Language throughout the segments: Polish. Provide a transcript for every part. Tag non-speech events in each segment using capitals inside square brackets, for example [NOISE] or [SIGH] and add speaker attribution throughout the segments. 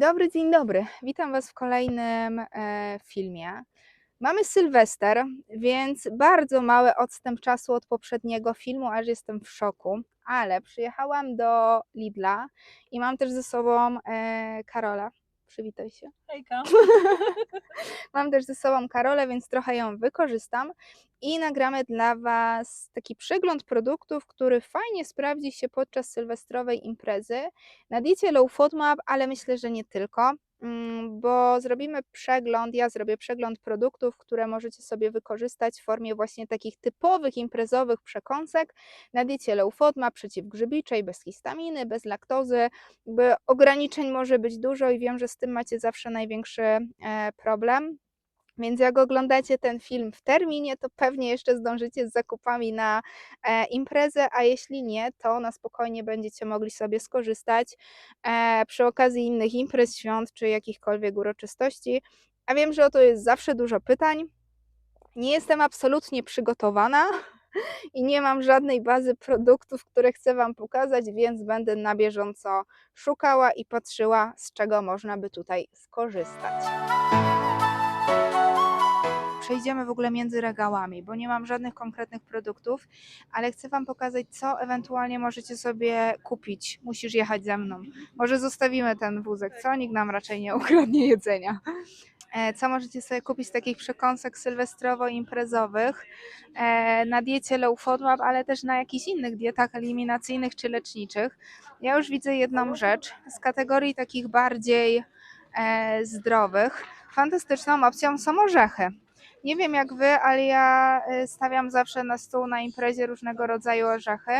Speaker 1: Dzień dobry, dzień dobry. Witam Was w kolejnym e, filmie. Mamy Sylwester, więc bardzo mały odstęp czasu od poprzedniego filmu, aż jestem w szoku. Ale przyjechałam do Lidla i mam też ze sobą e, Karola. Przywitaj się.
Speaker 2: Hejka. [LAUGHS]
Speaker 1: Mam też ze sobą Karolę, więc trochę ją wykorzystam i nagramy dla Was taki przegląd produktów, który fajnie sprawdzi się podczas sylwestrowej imprezy na diecie Low FODMAP, ale myślę, że nie tylko, bo zrobimy przegląd, ja zrobię przegląd produktów, które możecie sobie wykorzystać w formie właśnie takich typowych imprezowych przekąsek na diecie Low FODMAP, przeciwgrzybiczej, bez histaminy, bez laktozy, jakby ograniczeń może być dużo i wiem, że z tym macie zawsze największy e, problem. Więc jak oglądacie ten film w terminie, to pewnie jeszcze zdążycie z zakupami na e, imprezę, a jeśli nie, to na spokojnie będziecie mogli sobie skorzystać e, przy okazji innych imprez, świąt czy jakichkolwiek uroczystości. A wiem, że o to jest zawsze dużo pytań. Nie jestem absolutnie przygotowana [LAUGHS] i nie mam żadnej bazy produktów, które chcę Wam pokazać, więc będę na bieżąco szukała i patrzyła, z czego można by tutaj skorzystać. Przejdziemy w ogóle między regałami, bo nie mam żadnych konkretnych produktów, ale chcę Wam pokazać, co ewentualnie możecie sobie kupić. Musisz jechać ze mną. Może zostawimy ten wózek, co? Nikt nam raczej nie ukradnie jedzenia. E, Co możecie sobie kupić z takich przekąsek sylwestrowo-imprezowych e, na diecie low FODMAP, ale też na jakichś innych dietach eliminacyjnych czy leczniczych. Ja już widzę jedną rzecz z kategorii takich bardziej e, zdrowych. Fantastyczną opcją są orzechy. Nie wiem jak wy, ale ja e, stawiam zawsze na stół na imprezie różnego rodzaju orzechy.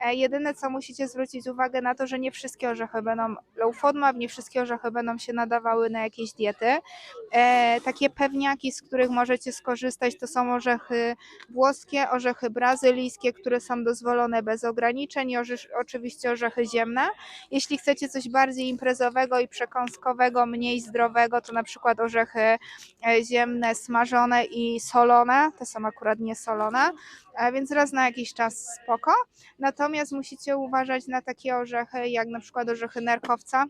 Speaker 1: E, Jedyne co musicie zwrócić uwagę na to, że nie wszystkie orzechy będą low FODMAP, nie wszystkie orzechy będą się nadawały na jakieś diety. E, takie pewniaki, z których możecie skorzystać, to są orzechy włoskie, orzechy brazylijskie, które są dozwolone bez ograniczeń orzesz, oczywiście orzechy ziemne. Jeśli chcecie coś bardziej imprezowego i przekąskowego, mniej zdrowego, to na przykład orzechy e, ziemne, smażone i solone, te są akurat nie solone, e, więc raz na jakiś czas spoko. Natomiast musicie uważać na takie orzechy, jak na przykład orzechy nerkowca,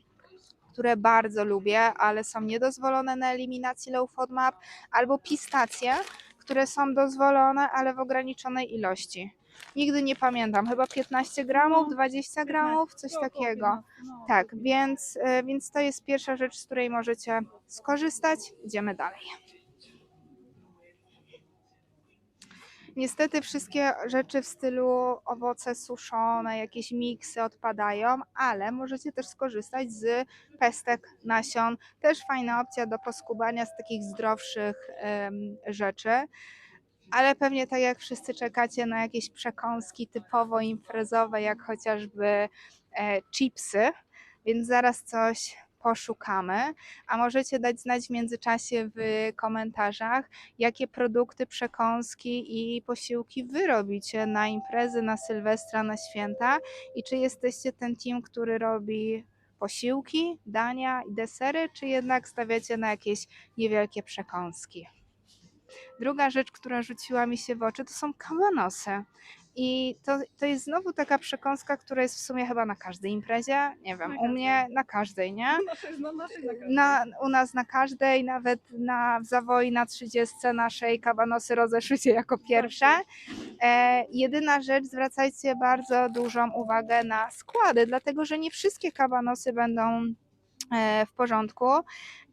Speaker 1: które bardzo lubię, ale są niedozwolone na eliminacji low FODMAP, albo pistacje, które są dozwolone, ale w ograniczonej ilości. Nigdy nie pamiętam, chyba 15 gramów,
Speaker 2: No,
Speaker 1: 20 gramów, coś
Speaker 2: Około
Speaker 1: takiego.
Speaker 2: 15, no.
Speaker 1: Tak, więc, y, więc to jest pierwsza rzecz, z której możecie skorzystać. Idziemy dalej. Niestety wszystkie rzeczy w stylu owoce suszone, jakieś miksy odpadają, ale możecie też skorzystać z pestek, nasion. Też fajna opcja do poskubania z takich zdrowszych rzeczy. Ale pewnie tak jak wszyscy czekacie na jakieś przekąski typowo imprezowe, jak chociażby e, chipsy, więc zaraz coś poszukamy. A możecie dać znać w międzyczasie w komentarzach, jakie produkty, przekąski i posiłki wy robicie na imprezy, na Sylwestra, na święta i czy jesteście ten team, który robi posiłki, dania i desery, czy jednak stawiacie na jakieś niewielkie przekąski. Druga rzecz, która rzuciła mi się w oczy, to są kabanosy. I to, to jest znowu taka przekąska, która jest w sumie chyba na każdej imprezie. Nie wiem, u mnie na każdej, nie? Na, u nas na każdej, nawet na, w zawoi na 30 naszej kabanosy rozeszły się jako pierwsze. E, jedyna rzecz, zwracajcie bardzo dużą uwagę na składy, dlatego że nie wszystkie kabanosy będą w porządku.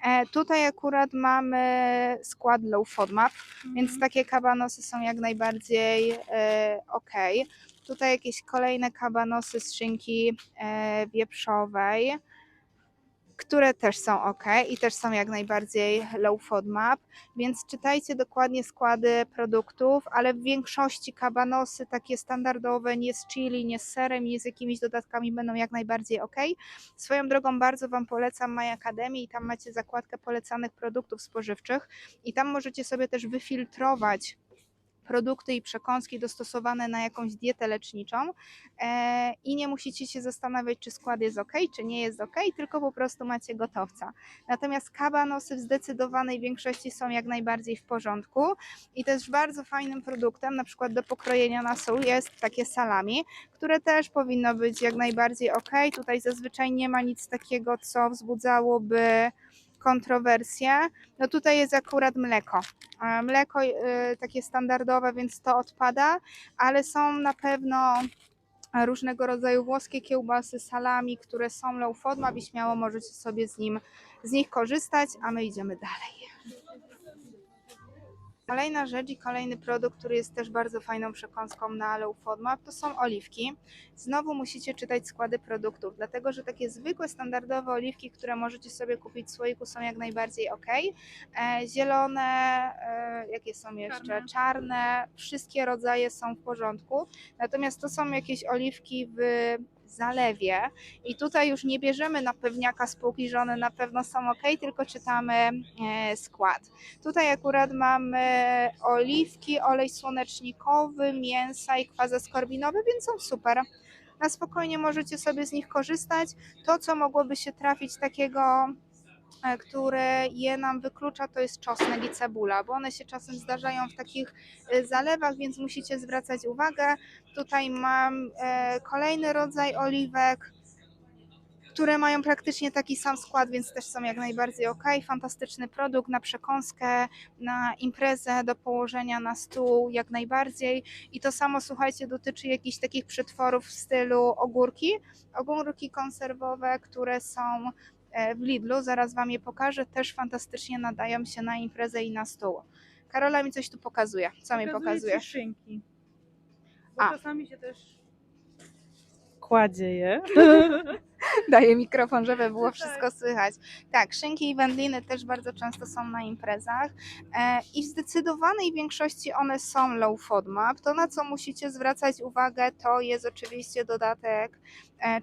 Speaker 1: E, tutaj akurat mamy skład low FODMAP, więc
Speaker 2: Mhm.
Speaker 1: takie kabanosy są jak najbardziej e, ok. Tutaj jakieś kolejne kabanosy z szynki e, wieprzowej, które też są ok i też są jak najbardziej low FODMAP, więc czytajcie dokładnie składy produktów, ale w większości kabanosy takie standardowe, nie z chili, nie z serem, nie z jakimiś dodatkami będą jak najbardziej ok. Swoją drogą bardzo Wam polecam My Academy i tam macie zakładkę polecanych produktów spożywczych i tam możecie sobie też wyfiltrować produkty i przekąski dostosowane na jakąś dietę leczniczą e, i nie musicie się zastanawiać, czy skład jest ok, czy nie jest ok, tylko po prostu macie gotowca. Natomiast kabanosy w zdecydowanej większości są jak najbardziej w porządku i też bardzo fajnym produktem, na przykład do pokrojenia na sól jest takie salami, które też powinno być jak najbardziej ok. Tutaj zazwyczaj nie ma nic takiego, co wzbudzałoby kontrowersje. No tutaj jest akurat mleko. Mleko y, takie standardowe, więc to odpada, ale są na pewno różnego rodzaju włoskie kiełbasy, salami, które są low FODMAP i śmiało możecie sobie z, nim, z nich korzystać, a my idziemy dalej. Kolejna rzecz i kolejny produkt, który jest też bardzo fajną przekąską na low FODMAP, to są oliwki. Znowu musicie czytać składy produktów, dlatego że takie zwykłe, standardowe oliwki, które możecie sobie kupić w słoiku są jak najbardziej ok. E, zielone, e, jakie są jeszcze?
Speaker 2: Czarne.
Speaker 1: Czarne, wszystkie rodzaje są w porządku. Natomiast to są jakieś oliwki w zalewie i tutaj już nie bierzemy na pewniaka spółki, że one na pewno są ok, tylko czytamy e, skład. Tutaj akurat mamy oliwki, olej słonecznikowy, mięsa i kwas skorbinowy, więc są super. Na spokojnie możecie sobie z nich korzystać. To, co mogłoby się trafić takiego, które je nam wyklucza, to jest czosnek i cebula, bo one się czasem zdarzają w takich e, zalewach, więc musicie zwracać uwagę. Tutaj mam e, kolejny rodzaj oliwek, które mają praktycznie taki sam skład, więc też są jak najbardziej ok. Fantastyczny produkt na przekąskę, na imprezę, do położenia na stół, jak najbardziej. I to samo, słuchajcie, dotyczy jakichś takich przetworów w stylu ogórki. Ogórki konserwowe, które są e, w Lidlu, zaraz Wam je pokażę, też fantastycznie nadają się na imprezę i na stół. Karola mi coś tu pokazuje. Co mi pokazuje?
Speaker 2: szynki. Bo
Speaker 1: A.
Speaker 2: czasami się też kładzie je. [LAUGHS]
Speaker 1: Daję mikrofon, żeby było
Speaker 2: Tak.
Speaker 1: wszystko słychać. Tak, szynki i wędliny też bardzo często są na imprezach e, i w zdecydowanej większości one są low FODMAP. To na co musicie zwracać uwagę to jest oczywiście dodatek e,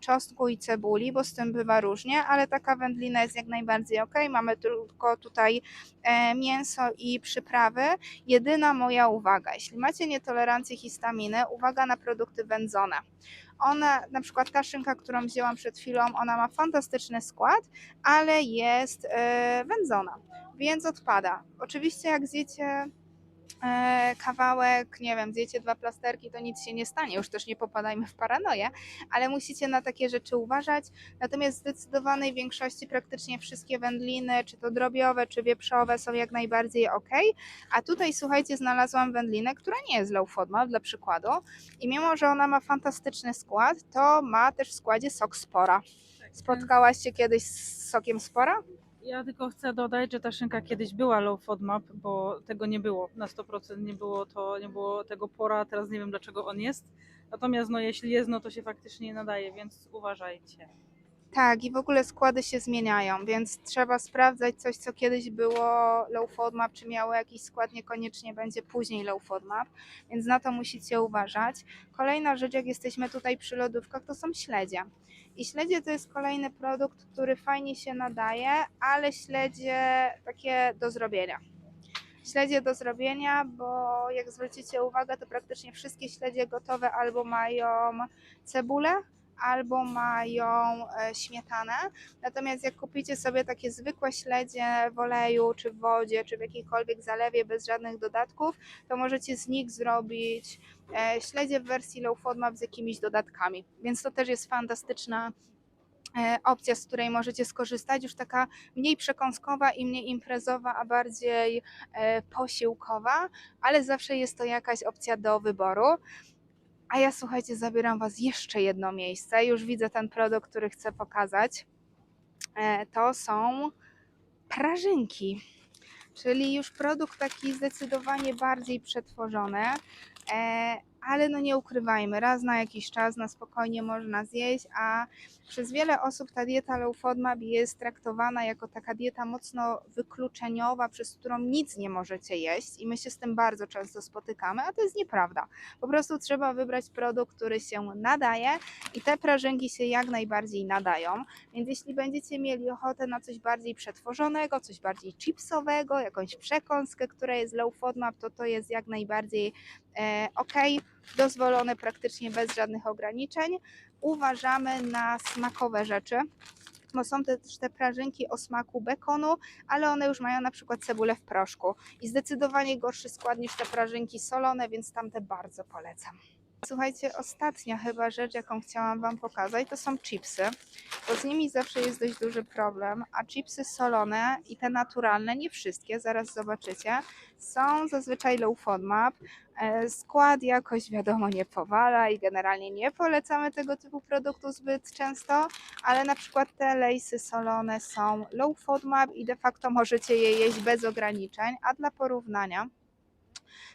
Speaker 1: czosnku i cebuli, bo z tym bywa różnie, ale taka wędlina jest jak najbardziej ok. Mamy tylko tutaj e, mięso i przyprawy. Jedyna moja uwaga, jeśli macie nietolerancję histaminy, uwaga na produkty wędzone. Ona, na przykład ta szynka, którą wzięłam przed chwilą, ona ma fantastyczny skład, ale jest e, wędzona, więc odpada. Oczywiście jak zjecie e, kawałek, nie wiem, zjecie dwa plasterki, to nic się nie stanie, już też nie popadajmy w paranoję, ale musicie na takie rzeczy uważać. Natomiast w zdecydowanej większości praktycznie wszystkie wędliny, czy to drobiowe, czy wieprzowe są jak najbardziej ok. A tutaj słuchajcie, znalazłam wędlinę, która nie jest low FODMAP dla przykładu i mimo, że ona ma fantastyczny skład, to ma też w składzie sok spora. Spotkałaś się kiedyś z sokiem spora?
Speaker 2: Ja tylko chcę dodać, że ta szynka kiedyś była low FODMAP, bo tego nie było na 100%, nie było to, nie było tego pora, teraz nie wiem dlaczego on jest. Natomiast no jeśli jest, no to się faktycznie nie nadaje, więc uważajcie.
Speaker 1: Tak, i w ogóle składy się zmieniają, więc trzeba sprawdzać coś, co kiedyś było low FODMAP, czy miało jakiś skład, niekoniecznie będzie później low FODMAP, więc na to musicie uważać. Kolejna rzecz, jak jesteśmy tutaj przy lodówkach, to są śledzie. I śledzie to jest kolejny produkt, który fajnie się nadaje, ale śledzie takie do zrobienia. Śledzie do zrobienia, bo jak zwrócicie uwagę, to praktycznie wszystkie śledzie gotowe albo mają cebulę, albo mają e, śmietanę. Natomiast jak kupicie sobie takie zwykłe śledzie w oleju, czy w wodzie, czy w jakiejkolwiek zalewie bez żadnych dodatków, to możecie z nich zrobić e, śledzie w wersji low FODMAP z jakimiś dodatkami. Więc to też jest fantastyczna e, opcja, z której możecie skorzystać, już taka mniej przekąskowa i mniej imprezowa, a bardziej posiłkowa, ale zawsze jest to jakaś opcja do wyboru. A ja słuchajcie, zabieram Was jeszcze jedno miejsce. Już widzę ten produkt, który chcę pokazać. E, To są prażynki, czyli już produkt taki zdecydowanie bardziej przetworzony, e, ale no nie ukrywajmy, raz na jakiś czas na spokojnie można zjeść, a przez wiele osób ta dieta low FODMAP jest traktowana jako taka dieta mocno wykluczeniowa, przez którą nic nie możecie jeść i my się z tym bardzo często spotykamy, a to jest nieprawda. Po prostu trzeba wybrać produkt, który się nadaje i te prażynki się jak najbardziej nadają, więc jeśli będziecie mieli ochotę na coś bardziej przetworzonego, coś bardziej chipsowego, jakąś przekąskę, która jest low FODMAP, to to jest jak najbardziej e, ok, dozwolone praktycznie bez żadnych ograniczeń. Uważamy na smakowe rzeczy, bo są też te prażynki o smaku bekonu, ale one już mają na przykład cebulę w proszku i zdecydowanie gorszy skład niż te prażynki solone, więc tamte bardzo polecam. Słuchajcie, ostatnia chyba rzecz, jaką chciałam Wam pokazać, to są chipsy, bo z nimi zawsze jest dość duży problem, a chipsy solone i te naturalne, nie wszystkie, zaraz zobaczycie, są zazwyczaj low FODMAP. E, Skład jakoś wiadomo nie powala i generalnie nie polecamy tego typu produktów zbyt często, ale na przykład te lejsy solone są low FODMAP i de facto możecie je jeść bez ograniczeń, a dla porównania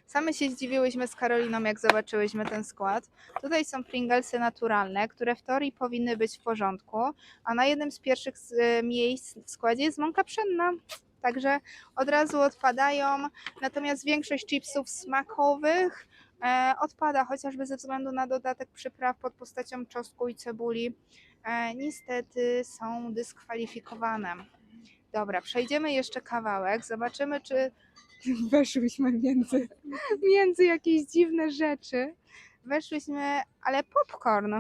Speaker 1: Same się zdziwiłyśmy z Karoliną, jak zobaczyłyśmy ten skład. Tutaj są Pringlesy naturalne, które w teorii powinny być w porządku, a na jednym z pierwszych z- miejsc w składzie jest mąka pszenna. Także od razu odpadają, natomiast większość chipsów smakowych e, odpada, chociażby ze względu na dodatek przypraw pod postacią czosnku i cebuli. E, niestety są dyskwalifikowane. Dobra, przejdziemy jeszcze kawałek, zobaczymy, czy [LAUGHS] weszłyśmy między, między jakieś dziwne rzeczy. Weszłyśmy, ale popcorn.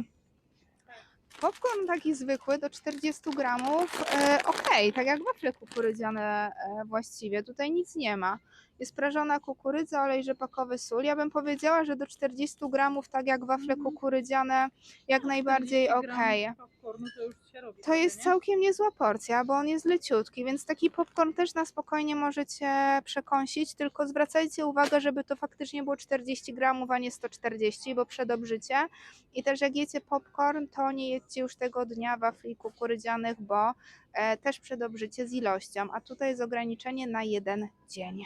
Speaker 1: Popcorn taki zwykły do 40 gramów, e, okej, tak jak wafle kukurydziane e, właściwie, tutaj nic nie ma. Jest prażona kukurydza, olej rzepakowy, sól. Ja bym powiedziała, że do 40 gramów, tak jak wafle
Speaker 2: Mhm.
Speaker 1: kukurydziane, jak najbardziej
Speaker 2: 40 gram
Speaker 1: okej.
Speaker 2: popcornu to już się robi
Speaker 1: To jest
Speaker 2: nie?
Speaker 1: całkiem niezła porcja, bo on jest leciutki, więc taki popcorn też na spokojnie możecie przekąsić, tylko zwracajcie uwagę, żeby to faktycznie było 40 gramów, a nie 140, bo przedobrzycie. I też jak jecie popcorn, to nie jedźcie już tego dnia wafli kukurydzianych, bo e, też przedobrzycie z ilością, a tutaj jest ograniczenie na jeden dzień.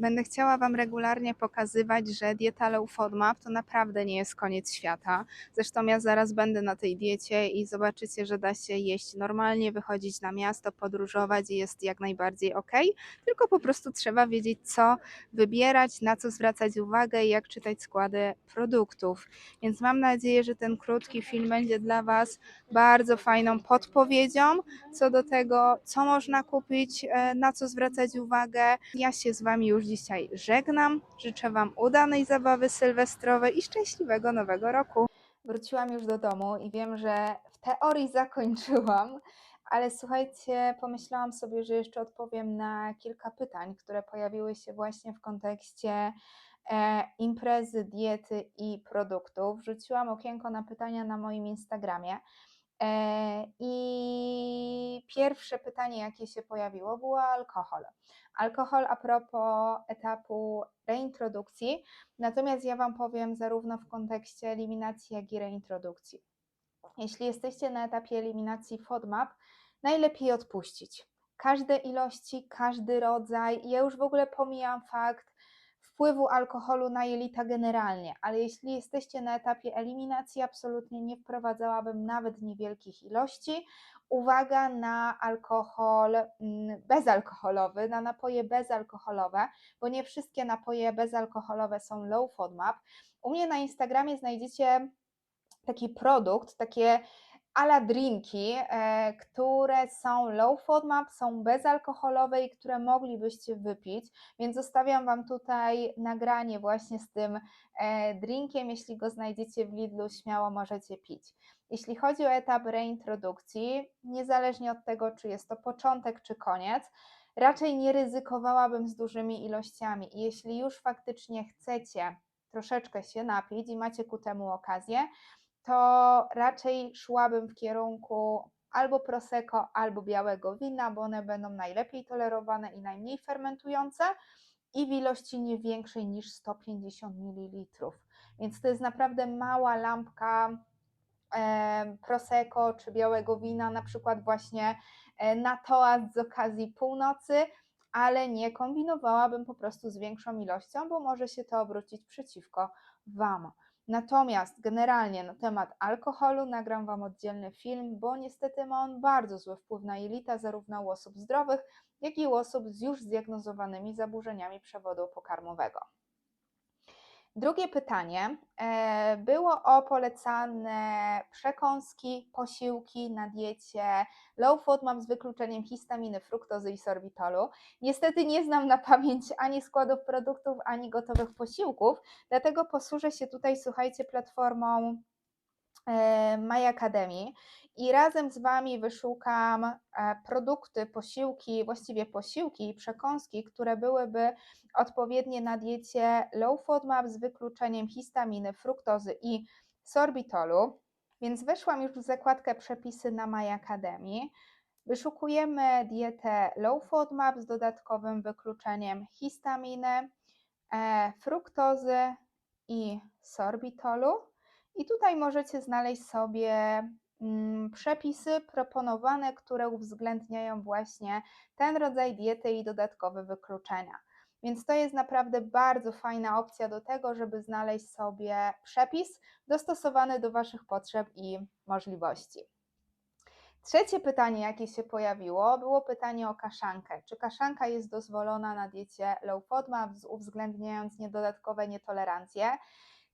Speaker 1: Będę chciała Wam regularnie pokazywać, że dieta low FODMAP to naprawdę nie jest koniec świata. Zresztą ja zaraz będę na tej diecie i zobaczycie, że da się jeść normalnie, wychodzić na miasto, podróżować i jest jak najbardziej ok. Tylko po prostu trzeba wiedzieć, co wybierać, na co zwracać uwagę i jak czytać składy produktów. Więc mam nadzieję, że ten krótki film będzie dla Was bardzo fajną podpowiedzią co do tego, co można kupić, e, na co zwracać uwagę. Ja się z Wami już dzisiaj żegnam. Życzę Wam udanej zabawy sylwestrowej i szczęśliwego nowego roku. Wróciłam już do domu i wiem, że w teorii zakończyłam, ale słuchajcie, pomyślałam sobie, że jeszcze odpowiem na kilka pytań, które pojawiły się właśnie w kontekście e, imprezy, diety i produktów. Wrzuciłam okienko na pytania na moim Instagramie. E, I pierwsze pytanie, jakie się pojawiło, było alkohol. Alkohol a propos etapu reintrodukcji, natomiast ja Wam powiem zarówno w kontekście eliminacji, jak i reintrodukcji. Jeśli jesteście na etapie eliminacji FODMAP, najlepiej odpuścić. Każde ilości, każdy rodzaj. Ja już w ogóle pomijam fakt wpływu alkoholu na jelita generalnie, ale jeśli jesteście na etapie eliminacji, absolutnie nie wprowadzałabym nawet niewielkich ilości. Uwaga na alkohol mm, bezalkoholowy, na napoje bezalkoholowe, bo nie wszystkie napoje bezalkoholowe są low FODMAP. U mnie na Instagramie znajdziecie taki produkt, takie ala drinki, e, które są low FODMAP, są bezalkoholowe i które moglibyście wypić, więc zostawiam Wam tutaj nagranie właśnie z tym e, drinkiem, jeśli go znajdziecie w Lidlu, śmiało możecie pić. Jeśli chodzi o etap reintrodukcji, niezależnie od tego, czy jest to początek, czy koniec, raczej nie ryzykowałabym z dużymi ilościami. I jeśli już faktycznie chcecie troszeczkę się napić i macie ku temu okazję, to raczej szłabym w kierunku albo prosecco, albo białego wina, bo one będą najlepiej tolerowane i najmniej fermentujące i w ilości nie większej niż 150 ml. Więc to jest naprawdę mała lampka em, prosecco czy białego wina, na przykład właśnie e, na toast z okazji północy, ale nie kombinowałabym po prostu z większą ilością, bo może się to obrócić przeciwko Wam. Natomiast generalnie na temat alkoholu nagram Wam oddzielny film, bo niestety ma on bardzo zły wpływ na jelita zarówno u osób zdrowych, jak i u osób z już zdiagnozowanymi zaburzeniami przewodu pokarmowego. Drugie pytanie e, było o polecane przekąski, posiłki na diecie low FODMAP z wykluczeniem histaminy, fruktozy i sorbitolu. Niestety nie znam na pamięć ani składów produktów, ani gotowych posiłków, dlatego posłużę się tutaj, słuchajcie, platformą e, My Academy i razem z Wami wyszukam e, produkty, posiłki, właściwie posiłki i przekąski, które byłyby odpowiednie na diecie low FODMAP z wykluczeniem histaminy, fruktozy i sorbitolu. Więc weszłam już w zakładkę przepisy na My Academy. Wyszukujemy dietę low FODMAP z dodatkowym wykluczeniem histaminy, e, fruktozy i sorbitolu. I tutaj możecie znaleźć sobie przepisy proponowane, które uwzględniają właśnie ten rodzaj diety i dodatkowe wykluczenia. Więc to jest naprawdę bardzo fajna opcja do tego, żeby znaleźć sobie przepis dostosowany do Waszych potrzeb i możliwości. Trzecie pytanie, jakie się pojawiło, było pytanie o kaszankę. Czy kaszanka jest dozwolona na diecie low FODMAP, uwzględniając niedodatkowe nietolerancje?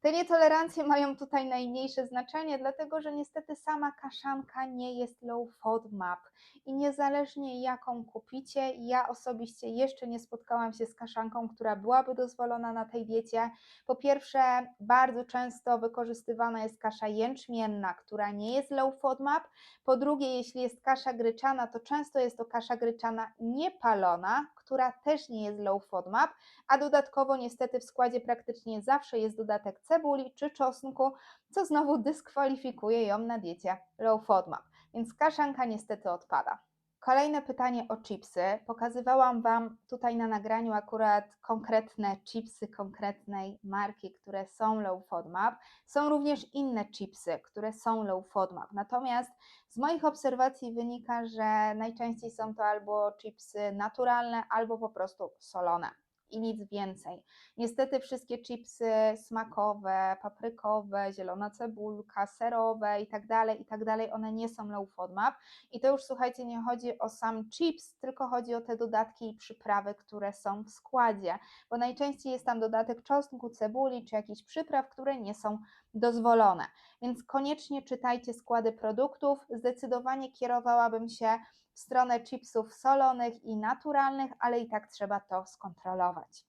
Speaker 1: Te nietolerancje mają tutaj najmniejsze znaczenie, dlatego że niestety sama kaszanka nie jest low FODMAP i niezależnie jaką kupicie, ja osobiście jeszcze nie spotkałam się z kaszanką, która byłaby dozwolona na tej diecie. Po pierwsze, bardzo często wykorzystywana jest kasza jęczmienna, która nie jest low FODMAP. Po drugie, jeśli jest kasza gryczana, to często jest to kasza gryczana niepalona, która też nie jest low FODMAP, a dodatkowo niestety w składzie praktycznie zawsze jest dodatek cebuli czy czosnku, co znowu dyskwalifikuje ją na diecie low FODMAP, więc kaszanka niestety odpada. Kolejne pytanie o chipsy. Pokazywałam Wam tutaj na nagraniu akurat konkretne chipsy konkretnej marki, które są low FODMAP. Są również inne chipsy, które są low FODMAP. Natomiast z moich obserwacji wynika, że najczęściej są to albo chipsy naturalne, albo po prostu solone i nic więcej. Niestety wszystkie chipsy smakowe, paprykowe, zielona cebulka, serowe i tak dalej, i tak dalej, one nie są low FODMAP. I to już słuchajcie, nie chodzi o sam chips, tylko chodzi o te dodatki i przyprawy, które są w składzie, bo najczęściej jest tam dodatek czosnku, cebuli czy jakichś przypraw, które nie są dozwolone. Więc koniecznie czytajcie składy produktów. Zdecydowanie kierowałabym się w stronę chipsów solonych i naturalnych, ale i tak trzeba to skontrolować.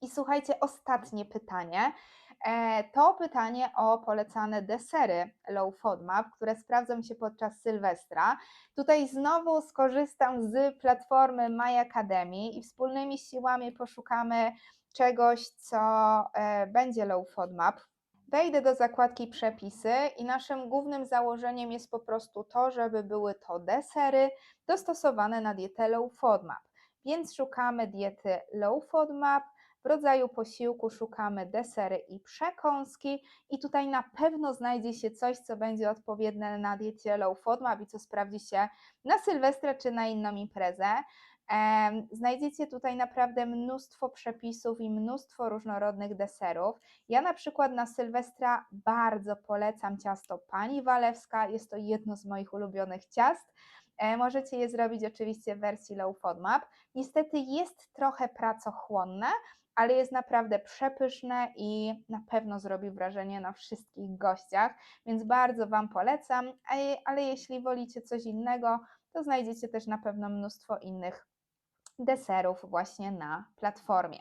Speaker 1: I słuchajcie, ostatnie pytanie. E, To pytanie o polecane desery low FODMAP, które sprawdzą się podczas Sylwestra. Tutaj znowu skorzystam z platformy My Academy i wspólnymi siłami poszukamy czegoś, co e, będzie low FODMAP. Wejdę do zakładki przepisy i naszym głównym założeniem jest po prostu to, żeby były to desery dostosowane na dietę low FODMAP. Więc szukamy diety low FODMAP, w rodzaju posiłku szukamy desery i przekąski i tutaj na pewno znajdzie się coś, co będzie odpowiednie na diecie low FODMAP i co sprawdzi się na Sylwestra czy na inną imprezę. Znajdziecie tutaj naprawdę mnóstwo przepisów i mnóstwo różnorodnych deserów. Ja na przykład na Sylwestra bardzo polecam ciasto Pani Walewska. Jest to jedno z moich ulubionych ciast. E, Możecie je zrobić oczywiście w wersji low FODMAP. Niestety jest trochę pracochłonne, ale jest naprawdę przepyszne i na pewno zrobi wrażenie na wszystkich gościach, więc bardzo Wam polecam. Ale jeśli wolicie coś innego, to znajdziecie też na pewno mnóstwo innych deserów właśnie na platformie.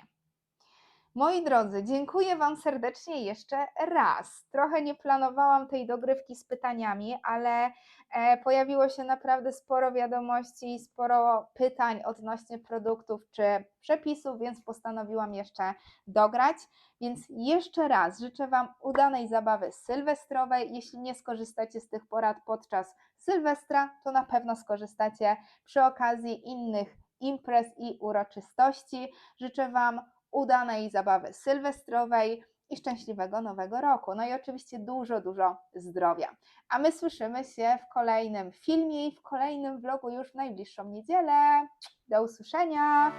Speaker 1: Moi drodzy, dziękuję Wam serdecznie jeszcze raz. Trochę nie planowałam tej dogrywki z pytaniami, ale e, pojawiło się naprawdę sporo wiadomości, sporo pytań odnośnie produktów czy przepisów, więc postanowiłam jeszcze dograć. Więc jeszcze raz życzę Wam udanej zabawy sylwestrowej. Jeśli nie skorzystacie z tych porad podczas Sylwestra, to na pewno skorzystacie przy okazji innych imprez i uroczystości. Życzę Wam udanej zabawy sylwestrowej i szczęśliwego nowego roku. No i oczywiście dużo, dużo zdrowia. A my słyszymy się w kolejnym filmie i w kolejnym vlogu już w najbliższą niedzielę. Do usłyszenia!